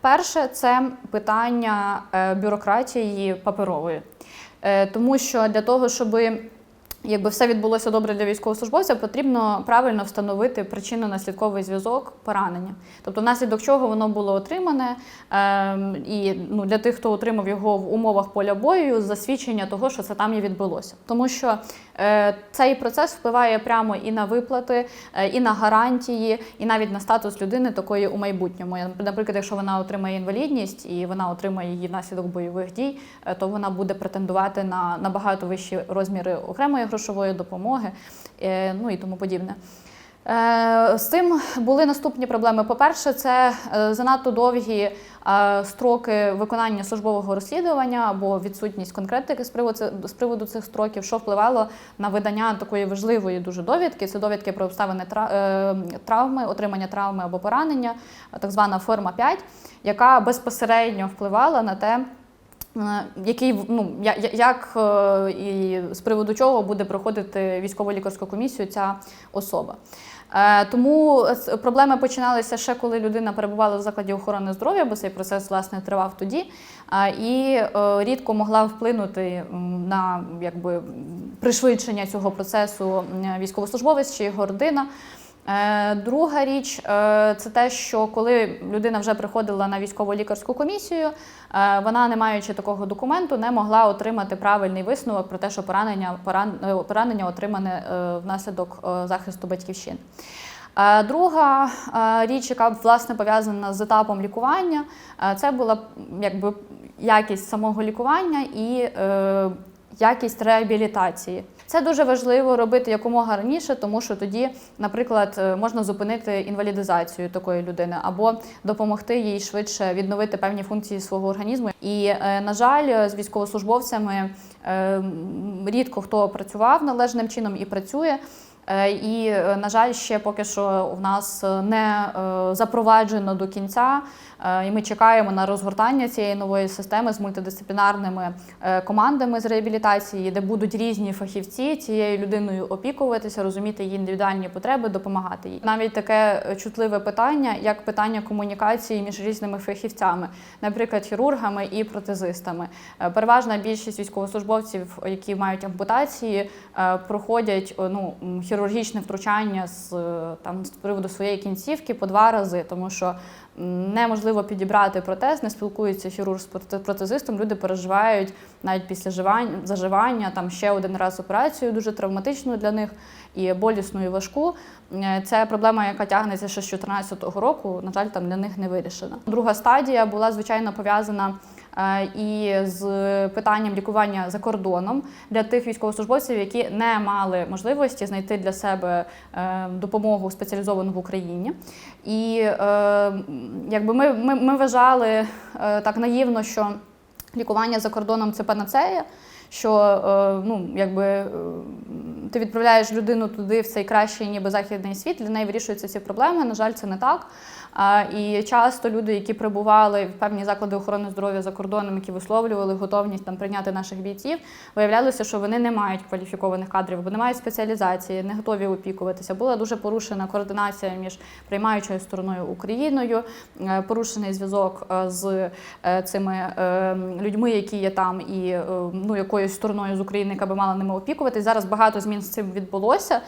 Перше це питання е, бюрократії паперової, Е, тому що для того, щоби Якби все відбулося добре для військовослужбовця, потрібно правильно встановити причинно-наслідковий зв'язок поранення. Тобто, внаслідок чого воно було отримане, ем, і ну, для тих, хто отримав його в умовах поля бою, засвідчення того, що це там і відбулося. Тому що е, цей процес впливає прямо і на виплати, е, і на гарантії, і навіть на статус людини такої у майбутньому. Наприклад, якщо вона отримає інвалідність і вона отримає її внаслідок бойових дій, е, то вона буде претендувати на набагато вищі розміри окремої грошової допомоги, е, ну і тому подібне. Е, З цим були наступні проблеми. По-перше, це е, занадто довгі строки виконання службового розслідування або відсутність конкретики з приводу, цих строків, що впливало на видання такої важливої дуже довідки. Це довідки про обставини травми, отримання травми або поранення, так звана форма 5, яка безпосередньо впливала на те. Е, Який ну як е, і з приводу чого буде проходити військово-лікарську комісію ця особа? Е, Тому проблеми починалися ще коли людина перебувала в закладі охорони здоров'я, бо цей процес власне тривав тоді, і рідко могла вплинути на якби пришвидшення цього процесу військовослужбовець чи його родина. Е, Друга річ е, це те, що коли людина вже приходила на військово-лікарську комісію, е, вона, не маючи такого документу, не могла отримати правильний висновок про те, що поранення, поранення отримане внаслідок захисту батьківщини. Е, Друга річ, яка власне пов'язана з етапом лікування, це була якби якість самого лікування і якість реабілітації. Це дуже важливо робити якомога раніше, тому що тоді, наприклад, е, можна зупинити інвалідизацію такої людини або допомогти їй швидше відновити певні функції свого організму. І, е, на жаль, з військовослужбовцями е, рідко хто працював належним чином і працює. І, на жаль, ще поки що в нас не запроваджено до кінця, і ми чекаємо на розгортання цієї нової системи з мультидисциплінарними е, командами з реабілітації, де будуть різні фахівці цією людиною опікуватися, розуміти її індивідуальні потреби, допомагати їй. Навіть таке е, чутливе питання, як питання комунікації між різними фахівцями, наприклад, хірургами і протезистами. Е, Переважна більшість військовослужбовців, які мають ампутації, е, проходять ну, хірургічне втручання з е, там з приводу своєї кінцівки по два рази, тому що неможливо підібрати протез, не спілкується хірург з проте- протезистом. Люди переживають навіть після заживання там ще один раз операцію, дуже травматичну для них і болісну, і важку. Е, Це проблема, яка тягнеться ще з 2014 року. На жаль, там для них не вирішена. Друга стадія була звичайно пов'язана і з питанням лікування за кордоном для тих військовослужбовців, які не мали можливості знайти для себе е, допомогу спеціалізовану в Україні. І е, якби ми, ми, ми вважали е, так наївно, що лікування за кордоном це панацея. Що е, ну, якби, е, ти відправляєш людину туди, в цей кращий ніби західний світ, для неї вирішуються ці проблеми. На жаль, це не так. І часто люди, які прибували в певні заклади охорони здоров'я за кордоном, які висловлювали готовність там прийняти наших бійців, виявлялося, що вони не мають кваліфікованих кадрів, бо не мають спеціалізації, не готові опікуватися. Була дуже порушена координація між приймаючою стороною Україною, е, порушений зв'язок з цими людьми, які є там, і ну, якоюсь стороною з України, яка би мала ними опікуватись. Зараз багато змін з цим відбулося, е,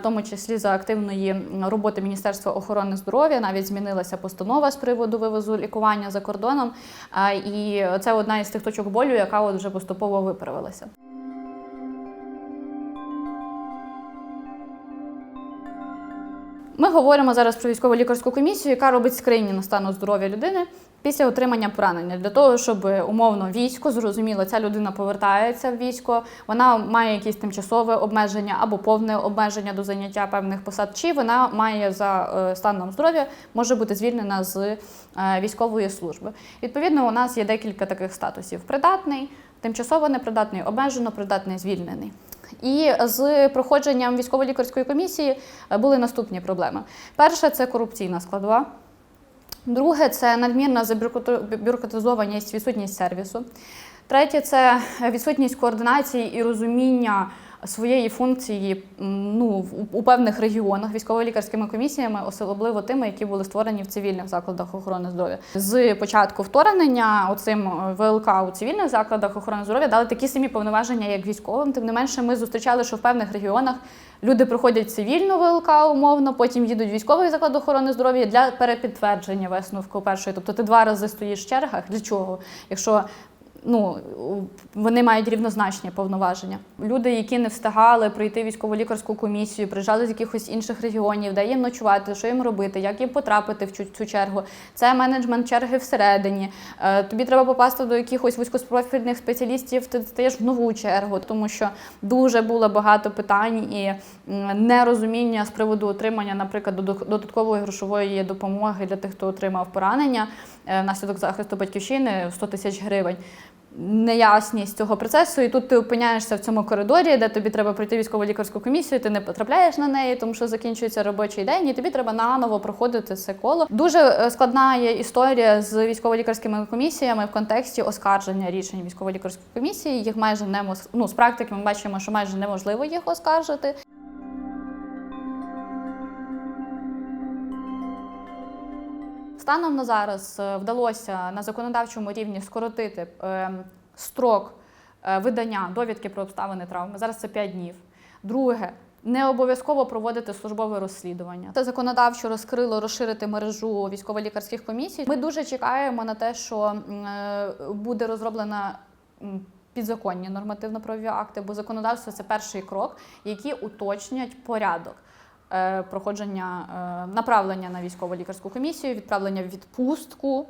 в тому числі за активної роботи Міністерства охорони здоров'я. Навіть змінилася постанова з приводу вивозу лікування за кордоном. Е, І це одна із тих точок болю, яка от вже поступово виправилася. Ми говоримо зараз про військово лікарську комісію, яка робить скринінг стану здоров'я людини після отримання поранення для того, щоб умовно військо зрозуміло, ця людина повертається в військо, вона має якісь тимчасове обмеження або повне обмеження до заняття певних посад, чи вона має за е, станом здоров'я може бути звільнена з е, військової служби. Відповідно, у нас є декілька таких статусів: придатний, тимчасово непридатний, обмежено придатний, звільнений. І з проходженням військово-лікарської комісії е, були наступні проблеми. Перше це корупційна складова. Друге це надмірна забюрократизованість, відсутність сервісу. Третє це відсутність координації і розуміння своєї функції ну, у певних регіонах військово-лікарськими комісіями, особливо тими, які були створені в цивільних закладах охорони здоров'я. З початку вторгнення оцим е, ВЛК у цивільних закладах охорони здоров'я дали такі самі повноваження, як військовим. Тим не менше, ми зустрічали, що в певних регіонах люди проходять цивільну ВЛК умовно, потім їдуть в військовий заклад охорони здоров'я для перепідтвердження висновку першої. Тобто ти два рази стоїш в чергах. Для чого? Якщо ну, вони мають рівнозначні повноваження. Люди, які не встигали пройти військово-лікарську комісію, приїжджали з якихось інших регіонів, де їм ночувати, що їм робити, як їм потрапити в цю, чергу. Це менеджмент черги всередині. Е, Тобі треба попасти до якихось вузькопрофільних спеціалістів, ти стаєш в нову чергу, тому що дуже було багато питань і нерозуміння з приводу отримання, наприклад, додаткової грошової допомоги для тих, хто отримав поранення е, внаслідок захисту батьківщини 100 тисяч гривень. Неясність цього процесу, і тут ти опиняєшся в цьому коридорі, де тобі треба пройти військово-лікарську комісію, ти не потрапляєш на неї, тому що закінчується робочий день, і тобі треба наново проходити це коло. Дуже е, складна є історія з військово-лікарськими комісіями в контексті оскарження рішень військово-лікарської комісії. Їх майже не ну, з практики ми бачимо, що майже неможливо їх оскаржити. Станом на зараз е, вдалося на законодавчому рівні скоротити е, строк е, видання довідки про обставини травми. Зараз це 5 днів. Друге. Не обов'язково проводити службове розслідування. Це законодавчо розкрило розширити мережу військово-лікарських комісій. Ми дуже чекаємо на те, що буде розроблена підзаконні нормативно-правові акти, бо законодавство це перший крок, які уточнять порядок проходження е, направлення на військово-лікарську комісію, відправлення в відпустку,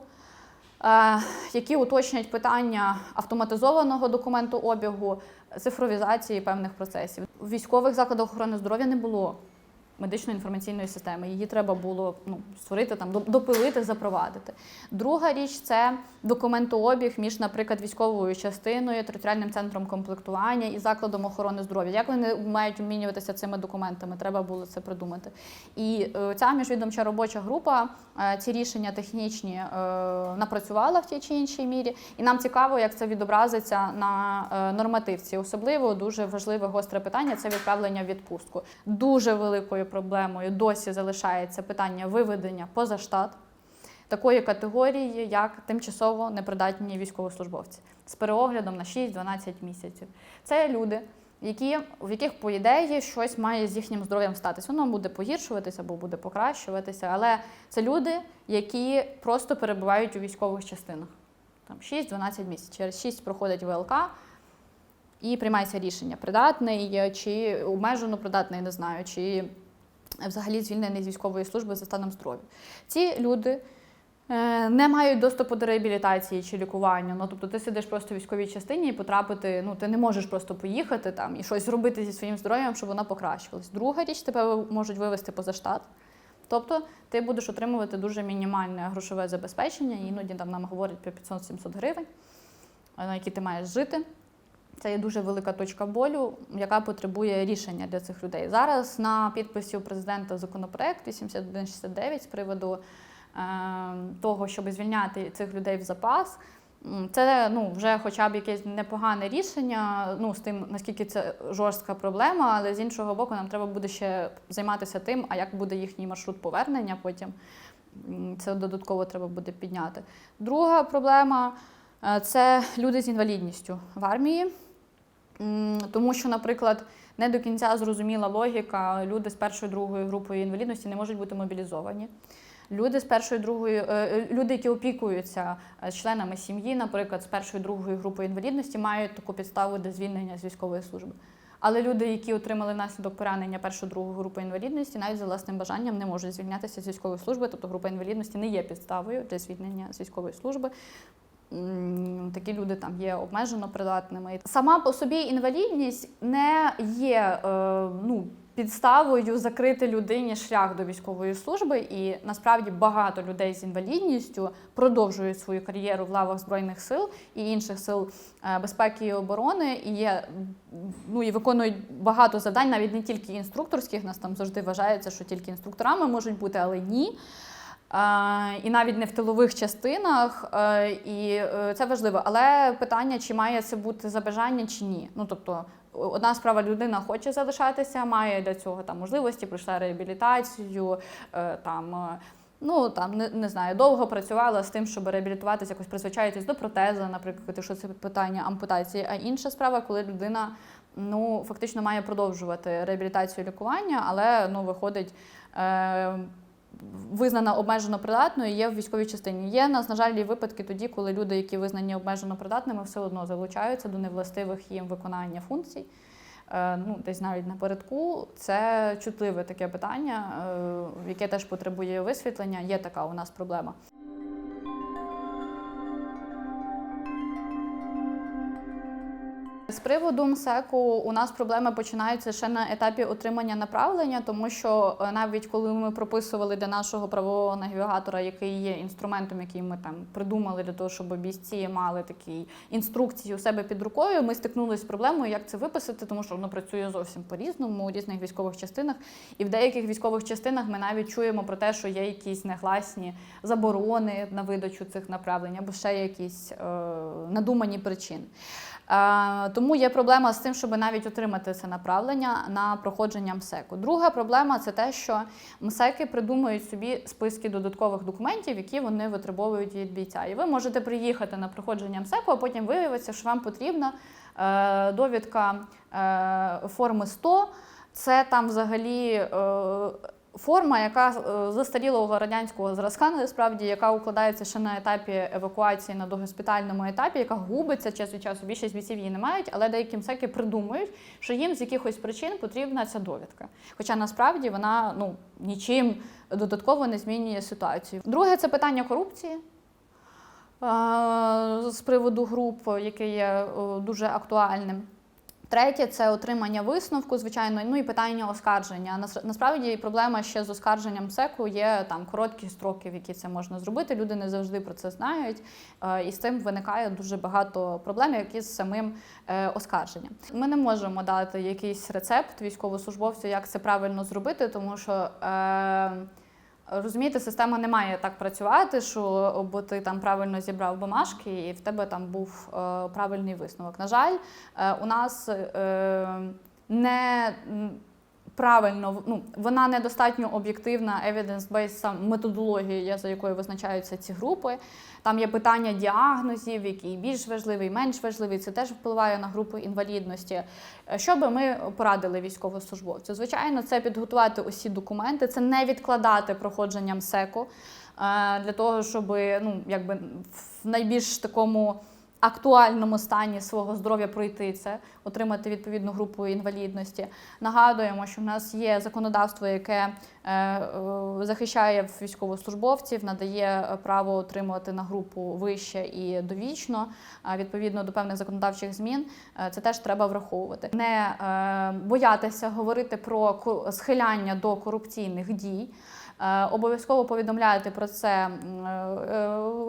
е, які уточнять питання автоматизованого документообігу, цифровізації певних процесів. У військових закладах охорони здоров'я не було медичної інформаційної системи. Її треба було ну, створити, там, допилити, запровадити. Друга річ це документообіг між, наприклад, військовою частиною, територіальним центром комплектування і закладом охорони здоров'я. Як вони мають обмінюватися цими документами? Треба було це придумати. І е, ця міжвідомча робоча група е, ці рішення технічні е, напрацювала в тій чи іншій мірі. І нам цікаво, як це відобразиться на нормативці. Особливо дуже важливе гостре питання це відправлення в відпустку. Дуже великою проблемою досі залишається питання виведення поза штат такої категорії, як тимчасово непридатні військовослужбовці з переоглядом на 6-12 місяців. Це люди, які, в яких, по ідеї, щось має з їхнім здоров'ям статися. Воно буде погіршуватися або буде покращуватися, але це люди, які просто перебувають у військових частинах. Там 6-12 місяців. Через 6 проходить ВЛК, і приймається рішення, придатний чи обмежено придатний, не знаю, чи взагалі звільнений з військової служби за станом здоров'я. Ці люди е, не мають доступу до реабілітації чи лікування. Ну, тобто ти сидиш просто в військовій частині і потрапити, ну ти не можеш просто поїхати там і щось зробити зі своїм здоров'ям, щоб воно покращилось. Друга річ, тебе можуть вивести поза штат. Тобто ти будеш отримувати дуже мінімальне грошове забезпечення, іноді там нам говорять про 500-700 гривень, е, на які ти маєш жити. Це є дуже велика точка болю, яка потребує рішення для цих людей. Зараз на підписі у президента законопроект 8169 з приводу е, того, щоб звільняти цих людей в запас. Це ну, вже хоча б якесь непогане рішення, ну, з тим, наскільки це жорстка проблема, але з іншого боку, нам треба буде ще займатися тим, а як буде їхній маршрут повернення потім. Це додатково треба буде підняти. Друга проблема е, це люди з інвалідністю в армії. Тому що, наприклад, не до кінця зрозуміла логіка, люди з першою другою групою інвалідності не можуть бути мобілізовані. Люди з першою другою, е, люди, які опікуються е, членами сім'ї, наприклад, з першою другою групою інвалідності, мають таку підставу для звільнення з військової служби. Але люди, які отримали внаслідок поранення першої другої групи інвалідності, навіть за власним бажанням не можуть звільнятися з військової служби, тобто група інвалідності не є підставою для звільнення з військової служби. Такі люди там є обмежено придатними. Сама по собі інвалідність не є е, ну, підставою закрити людині шлях до військової служби, і насправді багато людей з інвалідністю продовжують свою кар'єру в лавах збройних сил і інших сил е, безпеки і оборони, і є ну і виконують багато завдань, навіть не тільки інструкторських. Нас там завжди вважається, що тільки інструкторами можуть бути, але ні. І навіть не в тилових частинах, е, і е, це важливо. Але питання, чи має це бути за бажання, чи ні. Ну тобто, одна справа людина хоче залишатися, має для цього там можливості, пройшла реабілітацію, е, там. Ну там не, не знаю, довго працювала з тим, щоб реабілітуватися, якось призвичаїтись до протеза, наприклад, якщо це питання ампутації. А інша справа, коли людина ну фактично має продовжувати реабілітацію лікування, але ну виходить. Е, Визнана обмежено придатною є в військовій частині. Є нас, на жаль, і випадки тоді, коли люди, які визнані обмежено придатними, все одно залучаються до невластивих їм виконання функцій. Е, Ну, десь навіть напередку. Це чутливе таке питання, е, яке теж потребує висвітлення. Є така у нас проблема. З приводу МСЕКу у нас проблеми починаються ще на етапі отримання направлення, тому що е, навіть коли ми прописували для нашого правового навігатора, який є інструментом, який ми там придумали для того, щоб бійці мали такі інструкції у себе під рукою, ми стикнулися з проблемою, як це виписати, тому що воно працює зовсім по-різному у різних військових частинах. І в деяких військових частинах ми навіть чуємо про те, що є якісь негласні заборони на видачу цих направлень або ще якісь е, надумані причини. Е, Тому є проблема з тим, щоб навіть отримати це направлення на проходження МСЕКу. Друга проблема це те, що МСЕКи придумують собі списки додаткових документів, які вони витребовують від бійця. І ви можете приїхати на проходження МСЕКу, а потім виявиться, що вам потрібна е, довідка е, форми 100. Це там взагалі. Форма, яка е, застарілого радянського зразка, насправді, яка укладається ще на етапі евакуації на догоспітальному етапі, яка губиться час від часу. Більшість бійців її не мають, але деякі МСЕКи придумують, що їм з якихось причин потрібна ця довідка. Хоча насправді вона ну нічим додатково не змінює ситуацію. Друге це питання корупції. е, З приводу груп, яке є е, дуже актуальним. Третє це отримання висновку, звичайно, ну і питання оскарження. Насправді проблема ще з оскарженням СЕКу є там короткі строки, в які це можна зробити. Люди не завжди про це знають, е, і з цим виникає дуже багато проблем, які з самим е, оскарженням. Ми не можемо дати якийсь рецепт військовослужбовцю, як це правильно зробити, тому що. Е, Розумієте, система не має так працювати, що бо ти там правильно зібрав бумажки, і в тебе там був е, правильний висновок. На жаль, е, у нас е, не правильно, ну вона недостатньо об'єктивна, evidence-based сам методологія, за якою визначаються ці групи. Там є питання діагнозів, який більш важливий, менш важливий. Це теж впливає на групи інвалідності. Е, Що би ми порадили військовослужбовцю? Звичайно, це підготувати усі документи, це не відкладати проходженням СЕКу е, для того, щоб ну, якби в найбільш такому актуальному стані свого здоров'я пройти це, отримати відповідну групу інвалідності. Нагадуємо, що в нас є законодавство, яке е, е, захищає військовослужбовців, надає право отримувати на групу вище і довічно. Відповідно до певних законодавчих змін, е, це теж треба враховувати. Не е, боятися говорити про схиляння до корупційних дій. Е, Обов'язково повідомляти про це е,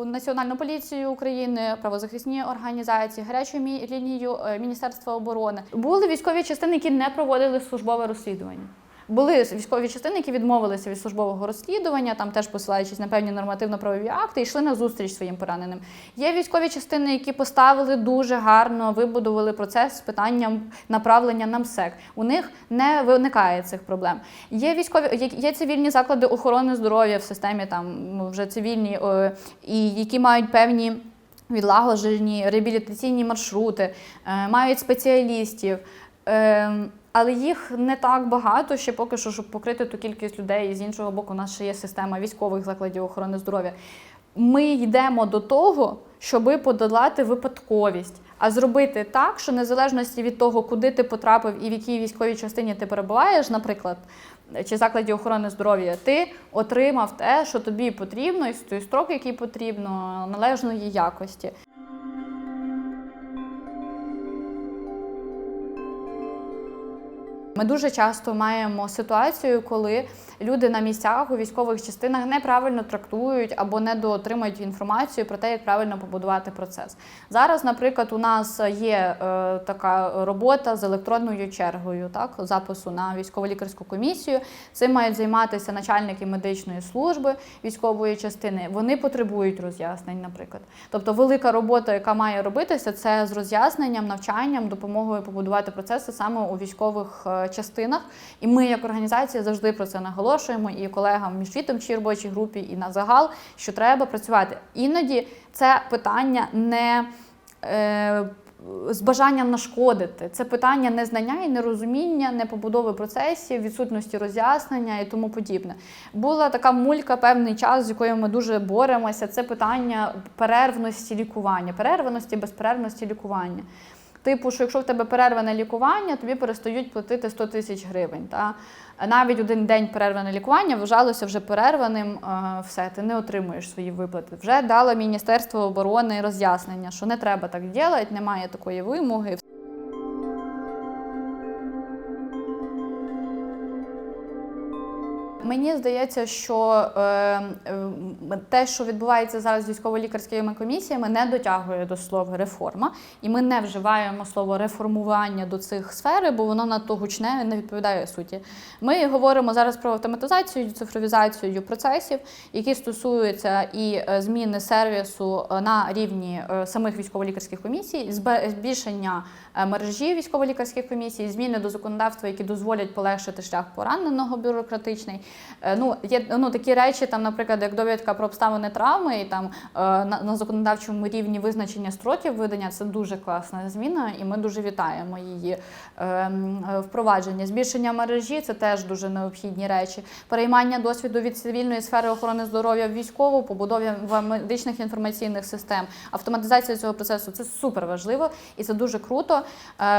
Національну поліцію України, правозахисні організації, гарячу лінію е, Міністерства оборони. Були військові частини, які не проводили службове розслідування. Були військові частини, які відмовилися від службового розслідування, там теж посилаючись на певні нормативно-правові акти, йшли на зустріч своїм пораненим. Є військові частини, які поставили дуже гарно, вибудували процес з питанням направлення на МСЕК. У них не виникає цих проблем. Є військові, є- цивільні заклади охорони здоров'я в системі, там ну, вже цивільні, е, і які мають певні. Відлагоджені реабілітаційні маршрути, е, мають спеціалістів. Але їх не так багато ще поки що, щоб покрити ту кількість людей. І з іншого боку, у нас ще є система військових закладів охорони здоров'я. Ми йдемо до того, щоби подолати випадковість, а зробити так, що незалежності від того, куди ти потрапив і в якій військовій частині ти перебуваєш, наприклад, чи закладі охорони здоров'я, ти отримав те, що тобі потрібно, і той строк, який потрібно, належної якості. Ми дуже часто маємо ситуацію, коли люди на місцях у військових частинах неправильно трактують або недоотримують інформацію про те, як правильно побудувати процес. Зараз, наприклад, у нас є е, така робота з електронною чергою, так запису на військово-лікарську комісію. Цим мають займатися начальники медичної служби військової частини. Вони потребують роз'яснень, наприклад. Тобто, велика робота, яка має робитися, це з роз'ясненням, навчанням, допомогою побудувати процеси саме у військових е, частинах. І ми, як організація, завжди про це наголошуємо і колегам в міжвідомчій робочій групі, і на загал, що треба працювати. Іноді це питання не. Е, з бажанням нашкодити. Це питання незнання і нерозуміння, непобудови процесів, відсутності роз'яснення і тому подібне. Була така мулька певний час, з якою ми дуже боремося. Це питання перервності лікування, перерваності, безперервності лікування. Типу, що якщо в тебе перерване лікування, тобі перестають платити 100 тисяч гривень. Та? Навіть один день перерване лікування вважалося вже перерваним, е, все, ти не отримуєш свої виплати. Вже дало Міністерство оборони роз'яснення, що не треба так робити, немає такої вимоги. Мені здається, що е, те, що відбувається зараз з військово-лікарськими комісіями, не дотягує до слова реформа, і ми не вживаємо слово реформування до цих сфер, бо воно надто гучне не відповідає суті. Ми говоримо зараз про автоматизацію, цифровізацію процесів, які стосуються і е, зміни сервісу е, на рівні самих військово-лікарських комісій, збільшення мережі військово-лікарських комісій, зміни до законодавства, які дозволять полегшити шлях пораненого бюрократичний. Е, Ну, є ну, такі речі, там, наприклад, як довідка про обставини травми, і там е, на, на законодавчому рівні визначення строків видання це дуже класна зміна, і ми дуже вітаємо її е, впровадження. Збільшення мережі це теж дуже необхідні речі. Переймання досвіду від цивільної сфери охорони здоров'я в військову, побудові медичних інформаційних систем, автоматизація цього процесу це супер важливо і це дуже круто.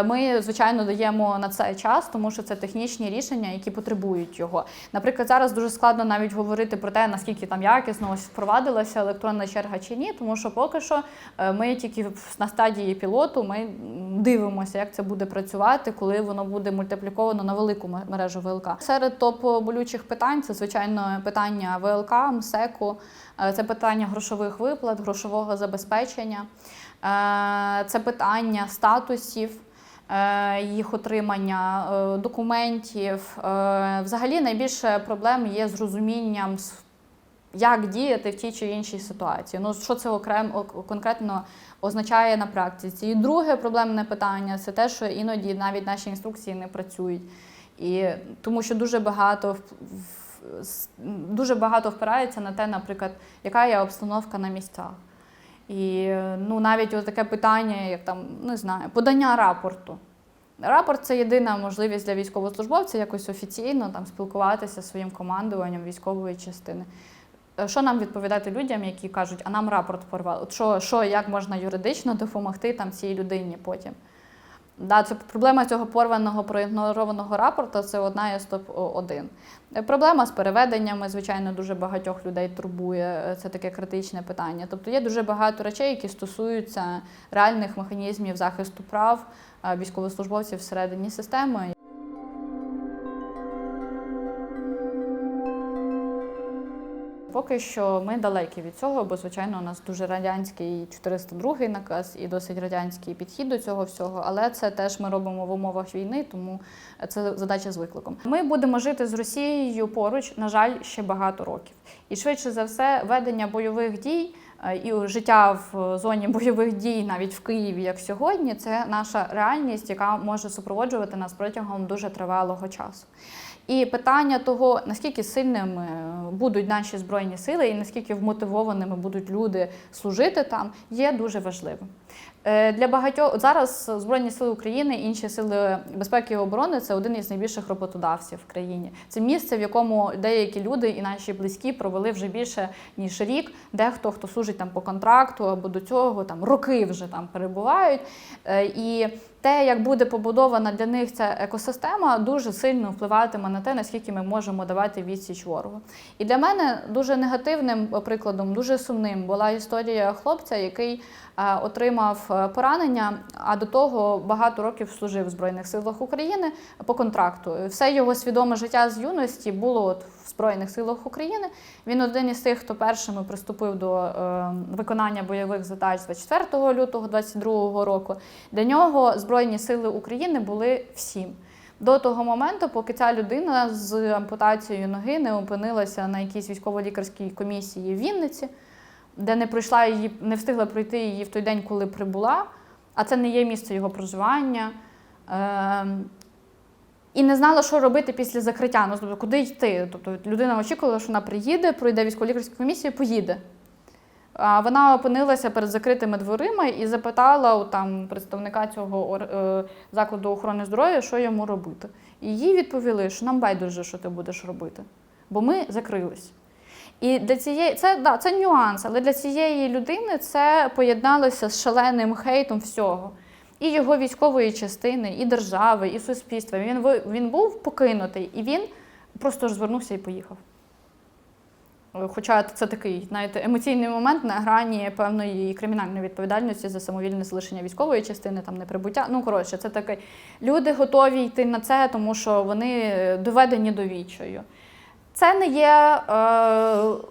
Ми, звичайно, даємо на це час, тому що це технічні рішення, які потребують його. Наприклад, зараз дуже складно навіть говорити про те, наскільки там якісно ось впровадилася електронна черга чи ні, тому що поки що е, ми тільки на стадії пілоту ми дивимося, як це буде працювати, коли воно буде мультипліковано на велику мережу ВЛК. Серед топ болючих питань це звичайно питання ВЛК, МСЕКу, е, це питання грошових виплат, грошового забезпечення, е, це питання статусів е, їх отримання, е, документів. Е, Взагалі найбільше проблем є з розумінням, як діяти в тій чи іншій ситуації. Ну, що це окремо конкретно означає на практиці. І друге проблемне питання це те, що іноді навіть наші інструкції не працюють. І тому що дуже багато дуже багато впирається на те, наприклад, яка є обстановка на місцях. І ну, навіть от таке питання, як там, не знаю, подання рапорту. Рапорт це єдина можливість для військовослужбовця якось офіційно там спілкуватися зі своїм командуванням військової частини. Е, Що нам відповідати людям, які кажуть, а нам рапорт порвали? От що, що як можна юридично допомогти там цій людині потім? Да, це проблема цього порваного проігнорованого рапорту це одна із топ-1. Е, Проблема з переведеннями, звичайно, дуже багатьох людей турбує. Е, Це таке критичне питання. Тобто є дуже багато речей, які стосуються реальних механізмів захисту прав е, військовослужбовців всередині системи. Поки що ми далекі від цього, бо звичайно у нас дуже радянський 402 наказ і досить радянський підхід до цього всього. Але це теж ми робимо в умовах війни, тому це задача з викликом. Ми будемо жити з Росією поруч, на жаль, ще багато років. І швидше за все, ведення бойових дій е, і життя в зоні бойових дій, навіть в Києві, як сьогодні, це наша реальність, яка може супроводжувати нас протягом дуже тривалого часу. І питання того, наскільки сильними будуть наші збройні сили, і наскільки вмотивованими будуть люди служити там, є дуже важливим. Е, Для багатьох зараз Збройні сили України, інші сили безпеки і оборони це один із найбільших роботодавців в країні. Це місце, в якому деякі люди і наші близькі провели вже більше ніж рік. Дехто хто служить там по контракту або до цього там роки вже там перебувають. Е, І те, як буде побудована для них ця екосистема, дуже сильно впливатиме на те, наскільки ми можемо давати відсіч ворогу. І для мене дуже негативним прикладом, дуже сумним була історія хлопця, який е, отримав е, поранення, а до того багато років служив в Збройних силах України по контракту. Все його свідоме життя з юності було от в Збройних силах України. Він один із тих, хто першими приступив до е, виконання бойових задач 24 лютого 22 року. Для нього Збройні сили України були всім. До того моменту, поки ця людина з ампутацією ноги не опинилася на якійсь військово-лікарській комісії в Вінниці, де не прийшла її, не встигла пройти її в той день, коли прибула, а це не є місце його проживання. Ем, і не знала, що робити після закриття. Ну, тобто, куди йти? Тобто людина очікувала, що вона приїде, пройде військово-лікарську комісію, поїде. Вона опинилася перед закритими дверима і запитала у там представника цього е, закладу охорони здоров'я, що йому робити. І їй відповіли, що нам байдуже, що ти будеш робити, бо ми закрились. І для цієї це да, це нюанс, але для цієї людини це поєдналося з шаленим хейтом всього. І його військової частини, і держави, і суспільства. Він, він був покинутий, і він просто розвернувся і поїхав. Хоча це такий, знаєте, емоційний момент на грані певної кримінальної відповідальності за самовільне залишення військової частини, там неприбуття. Ну коротше, це таке. Люди готові йти на це, тому що вони доведені до вічою. Це не є е,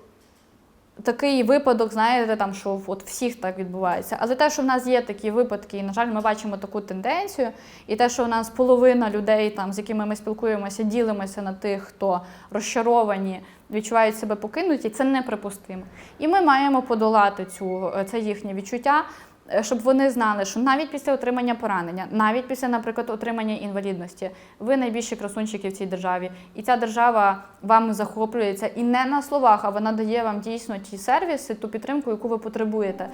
такий випадок, знаєте, там, що от всіх так відбувається. Але те, що в нас є такі випадки, і, на жаль, ми бачимо таку тенденцію, і те, що в нас половина людей, там, з якими ми спілкуємося, ділимося на тих, хто розчаровані, відчувають себе покинуті, це неприпустимо. І ми маємо подолати цю, це їхнє відчуття. Е, Щоб вони знали, що навіть після отримання поранення, навіть після, наприклад, отримання інвалідності, ви найбільші красунчики в цій державі, і ця держава вами захоплюється і не на словах, а вона дає вам дійсно ті сервіси, ту підтримку, яку ви потребуєте.